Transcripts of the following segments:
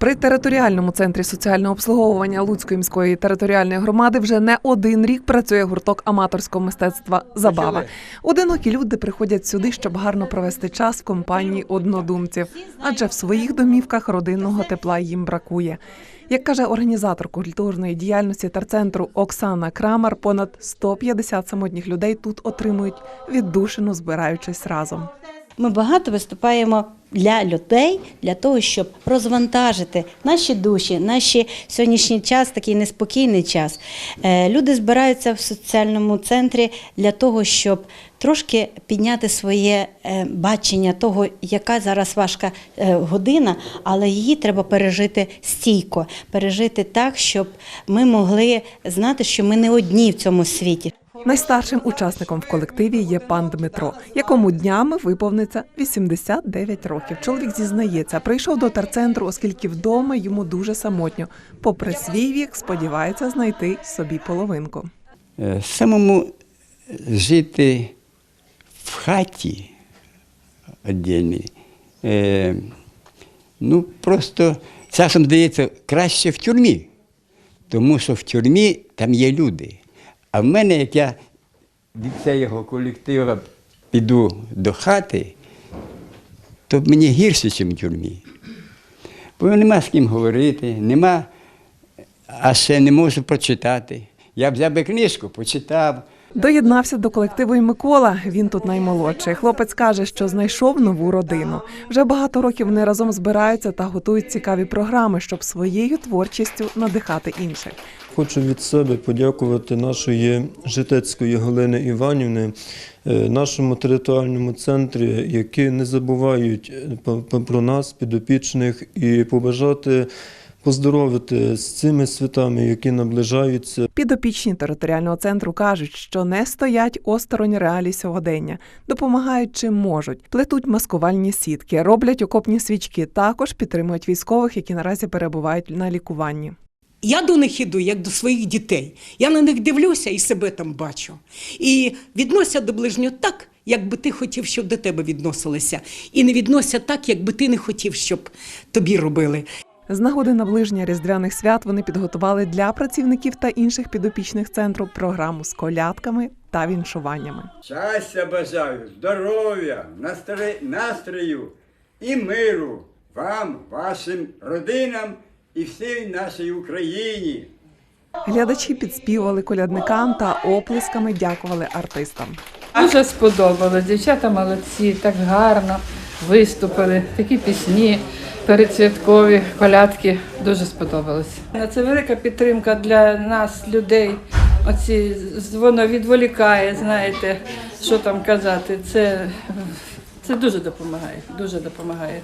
При територіальному центрі соціального обслуговування Луцької міської територіальної громади вже не один рік працює гурток аматорського мистецтва Забава. Одинокі люди приходять сюди, щоб гарно провести час в компанії однодумців, адже в своїх домівках родинного тепла їм бракує. Як каже організатор культурної діяльності терцентру Оксана Крамар, понад 150 самотніх людей тут отримують віддушину, збираючись разом. Ми багато виступаємо для людей, для того, щоб розвантажити наші душі, наш сьогоднішній час, такий неспокійний час. Е, Люди збираються в соціальному центрі для того, щоб трошки підняти своє е, бачення того, яка зараз важка е, година, але її треба пережити стійко, пережити так, щоб ми могли знати, що ми не одні в цьому світі. Найстаршим учасником в колективі є пан Дмитро, якому днями виповниться 89 років. Чоловік зізнається, прийшов до терцентру, оскільки вдома йому дуже самотньо. Попри свій вік, сподівається знайти собі половинку. Е, Самому жити в хаті віддільній, е, ну просто часом здається краще в тюрмі, тому що в тюрмі там є люди. А в мене, як я від цього колектива піду до хати, то мені гірше, ніж в тюрмі. Бо нема з ким говорити, нема, а ще не можу прочитати. Я взяв би книжку, почитав. Доєднався до колективу і Микола. Він тут наймолодший. Хлопець каже, що знайшов нову родину. Вже багато років вони разом збираються та готують цікаві програми, щоб своєю творчістю надихати інших. Хочу від себе подякувати нашої житецької Галини Іванівни, е, нашому територіальному центрі, які не забувають е, про нас, підопічних, і побажати поздоровити з цими святами, які наближаються. Підопічні територіального центру кажуть, що не стоять осторонь реалій сьогодення, допомагають чим можуть, плетуть маскувальні сітки, роблять окопні свічки. Також підтримують військових, які наразі перебувають на лікуванні. Я до них іду як до своїх дітей. Я на них дивлюся і себе там бачу. І віднося до ближнього так, як би ти хотів, щоб до тебе відносилися. І не віднося так, як би ти не хотів, щоб тобі робили. З нагоди наближення різдвяних свят вони підготували для працівників та інших підопічних центру програму з колядками та віншуваннями. Щастя бажаю, здоров'я, настрою і миру вам, вашим родинам і всій нашій Україні. Глядачі підспівували колядникам та оплесками дякували артистам. Дуже сподобалось. Дівчата молодці, так гарно виступили. Такі пісні передсвяткові, колядки. Дуже сподобалось. Це велика підтримка для нас, людей. Оці воно відволікає, знаєте, що там казати. Це, це дуже допомагає. Дуже допомагає.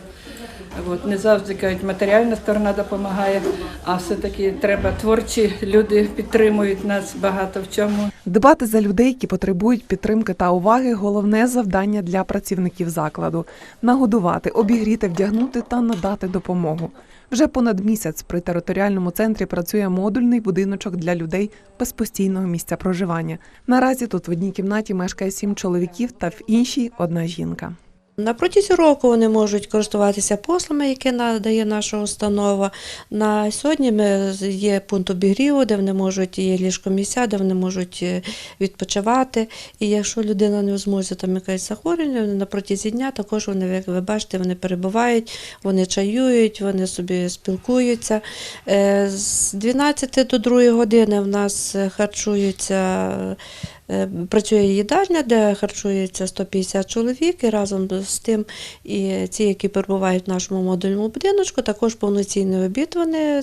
От, не завжди кажуть, матеріальна сторона допомагає, а все-таки треба творчі люди підтримують нас багато в чому. Дбати за людей, які потребують підтримки та уваги, головне завдання для працівників закладу нагодувати, обігріти, вдягнути та надати допомогу. Вже понад місяць при територіальному центрі працює модульний будиночок для людей без постійного місця проживання. Наразі тут в одній кімнаті мешкає сім чоловіків та в іншій одна жінка. На протязі року вони можуть користуватися послугами, які надає наша установа. На сьогодні є пункт обігріву, де вони можуть є ліжкомісця, де вони можуть е, відпочивати. І якщо людина не в змозі там якесь захворювання, на протязі дня також вони, як ви бачите, вони перебувають, вони чаюють, вони собі спілкуються. Е, З 12 до 2 години в нас е, харчуються. Е, Працює їдальня, де харчується 150 чоловік, і разом з тим і ці, які перебувають в нашому модульному будиночку, також повноцінний обід вони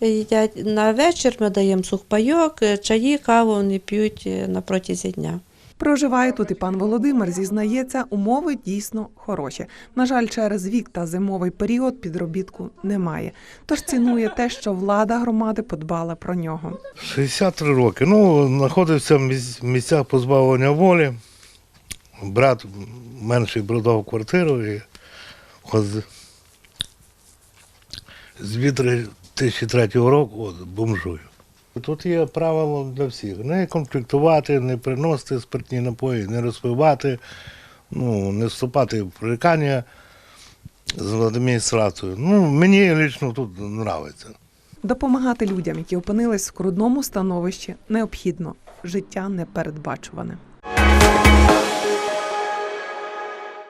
їдять. На вечір ми даємо сухпайок, е, чаї, каву вони п'ють е, на протязі дня. Проживає тут і пан Володимир. Зізнається, умови дійсно хороші. На жаль, через вік та зимовий період підробітку немає. Тож цінує те, що влада громади подбала про нього. 63 роки. Ну, знаходився в місцях позбавлення волі. Брат менший продав квартиру і з- з 2003 року бомжую. Тут є правило для всіх: не конфліктувати, не приносити спиртні напої, не розпивати, ну, не вступати в прикання з адміністрацією. Ну, мені лично тут подобається. Допомагати людям, які опинились в крудному становищі, необхідно. Життя непередбачуване.